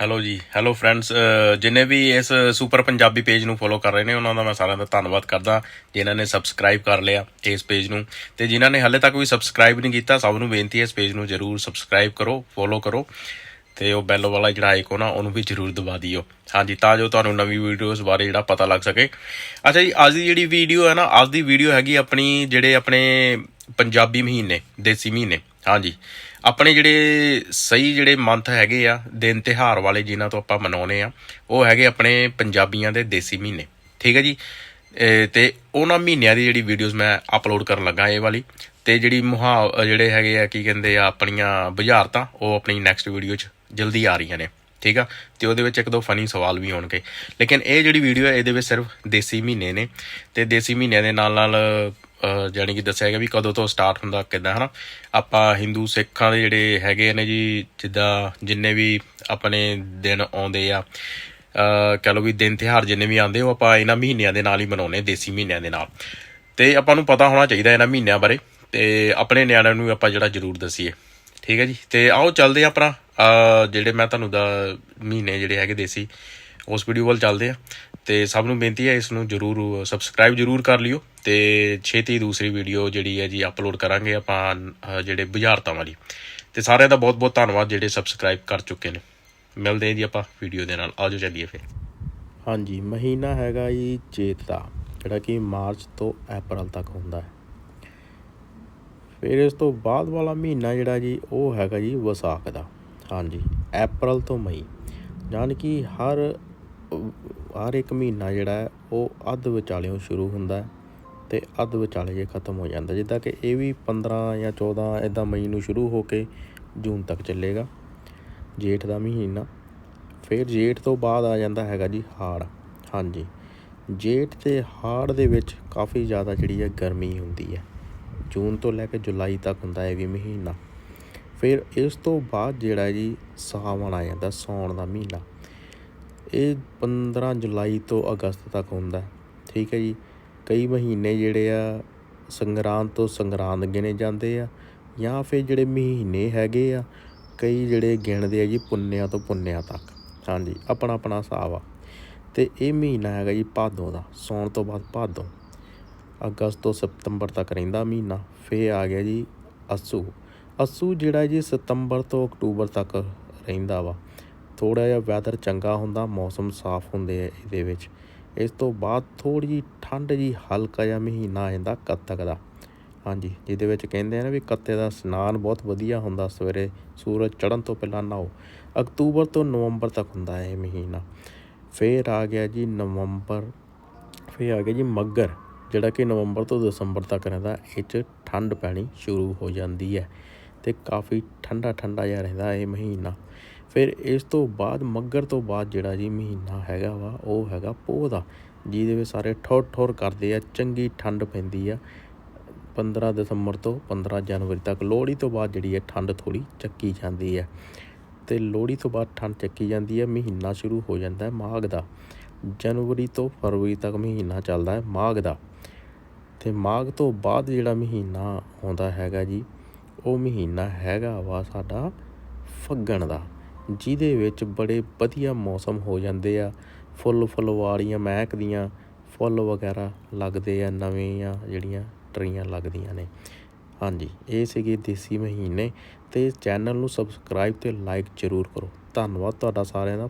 Hello ਜੀ hello friends ਜਿਨੇ ਵੀ ਇਸ ਸੁਪਰ ਪੰਜਾਬੀ ਪੇਜ ਨੂੰ ਫੋਲੋ ਕਰ ਰਹੇ ਨੇ, ਉਹਨਾਂ ਦਾ ਮੈਂ ਸਾਰਿਆਂ ਦਾ ਧੰਨਵਾਦ ਕਰਦਾ, ਜਿਨ੍ਹਾਂ ਨੇ ਸਬਸਕ੍ਰਾਈਬ ਕਰ ਲਿਆ ਇਸ ਪੇਜ ਨੂੰ। ਤੇ ਜਿਨ੍ਹਾਂ ਨੇ ਹਾਲੇ ਤੱਕ ਵੀ ਸਬਸਕ੍ਰਾਈਬ ਨਹੀਂ ਕੀਤਾ, ਸਭ ਨੂੰ ਬੇਨਤੀ ਹੈ ਇਸ ਪੇਜ ਨੂੰ ਜਰੂਰ ਸਬਸਕ੍ਰਾਈਬ ਕਰੋ ਫੋਲੋ ਕਰੋ। ਤੇ ਉਹ ਬੈਲ ਵਾਲਾ ਜਿਹੜਾ ਆਈਕਨ ਆ, ਉਹਨੂੰ ਵੀ ਜਰੂਰ ਦਬਾ ਦਿਓ। ਹਾਂਜੀ, ਤਾਂ ਜੋ ਤੁਹਾਨੂੰ ਨਵੀਂ ਵੀਡੀਓਜ਼ ਬਾਰੇ ਜਿਹੜਾ ਪਤਾ ਲੱਗ ਸਕੇ। ਅੱਛਾ ਜੀ, ਅੱਜ ਦੀ ਜਿਹੜੀ ਵੀਡੀਓ ਹੈ ਨਾ, ਅੱਜ ਦੀ ਵੀਡੀਓ ਹੈਗੀ ਆਪਣੀ, ਜਿਹੜੇ ਆਪਣੇ ਪੰਜਾਬੀ ਮਹੀਨੇ, ਦੇਸੀ ਮਹੀਨੇ। ਹਾਂਜੀ। ਆਪਣੇ ਜਿਹੜੇ ਸਹੀ ਜਿਹੜੇ ਮੰਥ ਹੈਗੇ ਆ, ਦਿਨ ਤਿਹਾਰ ਵਾਲੇ ਜਿਨ੍ਹਾਂ ਤੋਂ ਆਪਾਂ ਮਨਾਉਨੇ ਆ, ਉਹ ਹੈਗੇ ਆਪਣੇ ਪੰਜਾਬੀਆਂ ਦੇ ਦੇਸੀ ਮਹੀਨੇ। ਠੀਕ ਹੈ ਜੀ? ਇਹ ਤੇ ਉਹਨਾਂ ਮਹੀਨਿਆਂ ਦੀ ਜਿਹੜੀ ਵੀਡੀਓਜ਼ ਮੈਂ ਅਪਲੋਡ ਕਰਨ ਲੱਗਾ ਇਹ ਵਾਲੀ। ਤੇ ਜਿਹੜੀ ਮੁਹਾ ਜਿਹੜੇ ਹੈਗੇ ਆ, ਕੀ ਕਹਿੰਦੇ ਆ, ਆਪਣੀਆਂ ਬੁਝਾਰਤਾਂ, ਉਹ ਆਪਣੀ ਨੈਕਸਟ ਵੀਡੀਓ 'ਚ ਜਲਦੀ ਆ ਰਹੀਆਂ ਨੇ। ਠੀਕ ਆ? ਤੇ ਉਹਦੇ ਵਿੱਚ ਇੱਕ ਦੋ ਫਨੀ ਸਵਾਲ ਵੀ ਹੋਣਗੇ। ਲੇਕਿਨ ਇਹ ਜਿਹੜੀ ਵੀਡੀਓ ਹੈ, ਇਹਦੇ ਵਿੱਚ ਸਿਰਫ ਦੇਸੀ ਮਹੀਨੇ ਨੇ। ਤੇ ਦੇਸੀ ਮਹੀਨਿਆਂ ਦੇ ਨਾਲ ਨਾਲ ਅਹ, ਜਾਣੀ ਕਿ ਦੱਸਿਆ ਗਿਆ ਵੀ ਕਦੋਂ ਤੋਂ ਸਟਾਰਟ ਹੁੰਦਾ ਕਿਦਾਂ ਹਨਾ? ਆਪਾਂ ਹਿੰਦੂ ਸਿੱਖਾਂ ਦੇ ਜਿਹੜੇ ਹੈਗੇ ਨੇ ਜੀ ਜਿੱਦਾਂ ਜਿੰਨੇ ਵੀ ਆਪਣੇ ਦਿਨ ਆਉਂਦੇ ਆ ਅਹ ਕਹ ਲਓ ਵੀ ਦਿਨ ਤਿਉਹਾਰ ਜਿੰਨੇ ਵੀ ਆਉਂਦੇ ਉਹ ਆਪਾਂ ਇਹਨਾਂ ਮਹੀਨਿਆਂ ਦੇ ਨਾਲ ਹੀ ਮਨਾਉਨੇ ਦੇਸੀ ਮਹੀਨਿਆਂ ਦੇ ਨਾਲ। ਤੇ ਆਪਾਂ ਨੂੰ ਪਤਾ ਹੋਣਾ ਚਾਹੀਦਾ ਇਹਨਾਂ ਮਹੀਨਿਆਂ ਬਾਰੇ ਤੇ ਆਪਣੇ ਨਿਆਣਿਆਂ ਨੂੰ ਆਪਾਂ ਜਿਹੜਾ ਜ਼ਰੂਰ ਦਸੀਏ। ਠੀਕ ਹੈ ਜੀ? ਤੇ ਆਓ ਚੱਲਦੇ ਆ ਆਪਣਾ ਜਿਹੜੇ ਮੈਂ ਤੁਹਾਨੂੰ ਦਾ ਮਹੀਨੇ ਜਿਹੜੇ ਹੈਗੇ ਦੇਸੀ ਉਸ ਵੀਡੀਓ ਵੱਲ ਚੱਲਦੇ ਆ ਤੇ ਸਭ ਨੂੰ ਬੇਨਤੀ ਹੈ ਇਸ ਨੂੰ ਜਰੂਰ ਸਬਸਕ੍ਰਾਈਬ ਜਰੂਰ ਕਰ ਲਿਓ ਤੇ ਛੇਤੀ ਦੂਸਰੀ ਵੀਡੀਓ ਜਿਹੜੀ ਹੈ ਜੀ ਅਪਲੋਡ ਕਰਾਂਗੇ ਆਪਾਂ ਜਿਹੜੇ ਬੁਝਾਰਤਾਂ ਵਾਲੀ ਤੇ ਸਾਰਿਆਂ ਦਾ ਬਹੁਤ ਬਹੁਤ ਧੰਨਵਾਦ ਜਿਹੜੇ ਸਬਸਕ੍ਰਾਈਬ ਕਰ ਚੁੱਕੇ ਨੇ। ਮਿਲਦੇ ਹਾਂ ਜੀ ਆਪਾਂ ਵੀਡੀਓ ਦੇ ਨਾਲ। ਆਜੋ ਚੱਲੀਏ ਫਿਰ। ਹਾਂਜੀ, ਮਹੀਨਾ ਹੈਗਾ ਜੀ ਚੇਤ ਦਾ, ਜਿਹੜਾ ਕਿ ਮਾਰਚ ਤੋਂ ਅਪ੍ਰੈਲ ਤੱਕ ਹੁੰਦਾ ਹੈ। ਫਿਰ ਇਸ ਤੋਂ ਬਾਅਦ ਵਾਲਾ ਮਹੀਨਾ ਜਿਹੜਾ ਜੀ, ਉਹ ਹੈਗਾ ਜੀ ਵਿਸਾਖ ਦਾ। ਹਾਂਜੀ, ਅਪ੍ਰੈਲ ਤੋਂ ਮਈ। ਜਾਣੀ ਕਿ ਹਰ ਹਰ ਇੱਕ ਮਹੀਨਾ ਜਿਹੜਾ ਉਹ ਅੱਧ ਵਿਚਾਲਿਓਂ ਸ਼ੁਰੂ ਹੁੰਦਾ ਹੈ ਤੇ ਅੱਧ ਵਿਚਾਲੇ ਜੇ ਖਤਮ ਹੋ ਜਾਂਦਾ ਜਿੱਦਾਂ ਕਿ ਇਹ ਵੀ 15 ਜਾਂ 14 ਇਦਾਂ ਮਈ ਨੂੰ ਸ਼ੁਰੂ ਹੋ ਕੇ ਜੂਨ ਤੱਕ ਚੱਲੇਗਾ, ਜੇਠ ਦਾ ਮਹੀਨਾ। ਫਿਰ ਜੇਠ ਤੋਂ ਬਾਅਦ ਆ ਜਾਂਦਾ ਹੈਗਾ ਜੀ ਹਾੜ। ਹਾਂਜੀ, ਜੇਠ ਤੇ ਹਾੜ ਦੇ ਵਿੱਚ ਕਾਫੀ ਜ਼ਿਆਦਾ ਜਿਹੜੀ ਹੈ ਗਰਮੀ ਹੁੰਦੀ ਹੈ। ਜੂਨ ਤੋਂ ਲੈ ਕੇ ਜੁਲਾਈ ਤੱਕ ਹੁੰਦਾ ਹੈ ਇਹ ਵੀ ਮਹੀਨਾ। ਫਿਰ ਇਸ ਤੋਂ ਬਾਅਦ ਜਿਹੜਾ ਜੀ ਸਾਵਣ ਆ ਜਾਂਦਾ ਸੌਣ ਦਾ ਮਹੀਨਾ। ਇਹ 15 ਜੁਲਾਈ ਤੋਂ ਅਗਸਤ ਤੱਕ ਹੁੰਦਾ ਠੀਕ ਹੈ ਜੀ? ਕਈ ਮਹੀਨੇ ਜਿਹੜੇ ਆ, ਸੰਗਰਾਂਦ ਤੋਂ ਸੰਗਰਾਂਦ ਗਿਣੇ ਜਾਂਦੇ ਆ, ਜਾਂ ਫਿਰ ਜਿਹੜੇ ਮਹੀਨੇ ਹੈਗੇ ਆ, ਕਈ ਜਿਹੜੇ ਗਿਣਦੇ ਆ ਜੀ ਪੁੰਨਿਆਂ ਤੋਂ ਪੁੰਨਿਆਂ ਤੱਕ। ਹਾਂਜੀ ਆਪਣਾ ਆਪਣਾ ਹਿਸਾਬ ਆ। ਤੇ ਇਹ ਮਹੀਨਾ ਹੈਗਾ ਜੀ ਭਾਦੋਂ ਦਾ, ਸੌਣ ਤੋਂ ਬਾਅਦ ਭਾਦੋਂ। ਅਗਸਤ ਤੋਂ ਸਤੰਬਰ ਤੱਕ ਰਹਿੰਦਾ ਮਹੀਨਾ, ਫੇਰ ਆ ਗਿਆ ਜੀ ਅਸੂ। ਅਸੂ ਜਿਹੜਾ ਜੀ ਸਤੰਬਰ ਤੋਂ ਅਕਤੂਬਰ ਤੱਕ ਰਹਿੰਦਾ ਵਾ। ਥੋੜਾ ਜਿਹਾ ਵੈਦਰ ਚੰਗਾ ਹੁੰਦਾ, ਮੌਸਮ ਸਾਫ਼ ਹੁੰਦੇ ਆ ਇਹਦੇ ਵਿੱਚ। ਇਸ ਤੋਂ ਬਾਅਦ ਥੋੜੀ ਜੀ ਠੰਡ ਜੀ ਹਲਕਾ ਜਿਹਾ ਮਹੀਨਾ ਆ ਜਾਂਦਾ ਕੱਤਕ ਦਾ। ਹਾਂਜੀ, ਜਿਹਦੇ ਵਿੱਚ ਕਹਿੰਦੇ ਆ ਨਾ ਵੀ ਕੱਤੇ ਦਾ ਇਸ਼ਨਾਨ ਬਹੁਤ ਵਧੀਆ ਹੁੰਦਾ ਸਵੇਰੇ, ਸੂਰਜ ਚੜ੍ਹਨ ਤੋਂ ਪਹਿਲਾਂ ਨਹਾਓ। ਅਕਤੂਬਰ ਤੋਂ ਨਵੰਬਰ ਤੱਕ ਹੁੰਦਾ ਹੈ ਇਹ ਮਹੀਨਾ। ਫੇਰ ਆ ਗਿਆ ਜੀ ਨਵੰਬਰ, ਫੇਰ ਆ ਗਿਆ ਜੀ ਮੱਗਰ, ਜਿਹੜਾ ਕਿ ਨਵੰਬਰ ਤੋਂ ਦਸੰਬਰ ਤੱਕ ਰਹਿੰਦਾ, ਇਹ 'ਚ ਠੰਡ ਪੈਣੀ ਸ਼ੁਰੂ ਹੋ ਜਾਂਦੀ ਹੈ ਤੇ ਕਾਫੀ ਠੰਡਾ ਠੰਡਾ ਜਿਹਾ ਰਹਿੰਦਾ ਇਹ ਮਹੀਨਾ। ਫਿਰ ਇਸ ਤੋਂ ਬਾਅਦ, ਮੱਗਰ ਤੋਂ ਬਾਅਦ ਜਿਹੜਾ ਜੀ ਮਹੀਨਾ ਹੈਗਾ ਵਾ, ਉਹ ਹੈਗਾ ਪੋਹ ਦਾ, ਜਿਹਦੇ ਵਿੱਚ ਸਾਰੇ ਠੋਰ ਠੋਰ ਕਰਦੇ ਆ, ਚੰਗੀ ਠੰਡ ਪੈਂਦੀ ਆ। 15 ਦਸੰਬਰ ਤੋਂ 15 ਜਨਵਰੀ ਤੱਕ ਲੋਹੜੀ ਤੋਂ ਬਾਅਦ ਜਿਹੜੀ ਹੈ ਠੰਡ ਥੋੜੀ ਚੱਕੀ ਜਾਂਦੀ ਹੈ। ਤੇ ਲੋਹੜੀ ਤੋਂ ਬਾਅਦ ਠੰਡ ਚੱਕੀ ਜਾਂਦੀ ਹੈ, ਮਹੀਨਾ ਸ਼ੁਰੂ ਹੋ ਜਾਂਦਾ ਹੈ ਮਾਘ ਦਾ। ਜਨਵਰੀ ਤੋਂ ਫਰਵਰੀ ਤੱਕ ਮਹੀਨਾ ਚੱਲਦਾ ਹੈ ਮਾਘ ਦਾ। ਤੇ ਮਾਘ ਤੋਂ ਬਾਅਦ ਜਿਹੜਾ ਮਹੀਨਾ ਆਉਂਦਾ ਹੈਗਾ ਜੀ, ਉਹ ਮਹੀਨਾ ਹੈਗਾ ਵਾ ਸਾਡਾ ਫੱਗਣ ਦਾ। ਜਿਹਦੇ ਵਿੱਚ ਬੜੇ ਵਧੀਆ ਮੌਸਮ ਹੋ ਜਾਂਦੇ ਆ। ਫੁੱਲ ਫੁਲਵਾਰੀਆਂ ਮਹਿਕਦੀਆਂ, ਫੁੱਲ ਵਗੈਰਾ ਲੱਗਦੇ ਆ, ਨਵੀਆਂ ਜਿਹੜੀਆਂ ਟਰੀਆਂ ਲੱਗਦੀਆਂ ਨੇ। ਹਾਂਜੀ, ਇਹ ਸੀਗੇ ਦੇਸੀ ਮਹੀਨੇ ਅਤੇ ਚੈਨਲ ਨੂੰ ਸਬਸਕ੍ਰਾਈਬ ਅਤੇ ਲਾਈਕ ਜ਼ਰੂਰ ਕਰੋ। ਧੰਨਵਾਦ ਤੁਹਾਡਾ ਸਾਰਿਆਂ ਦਾ।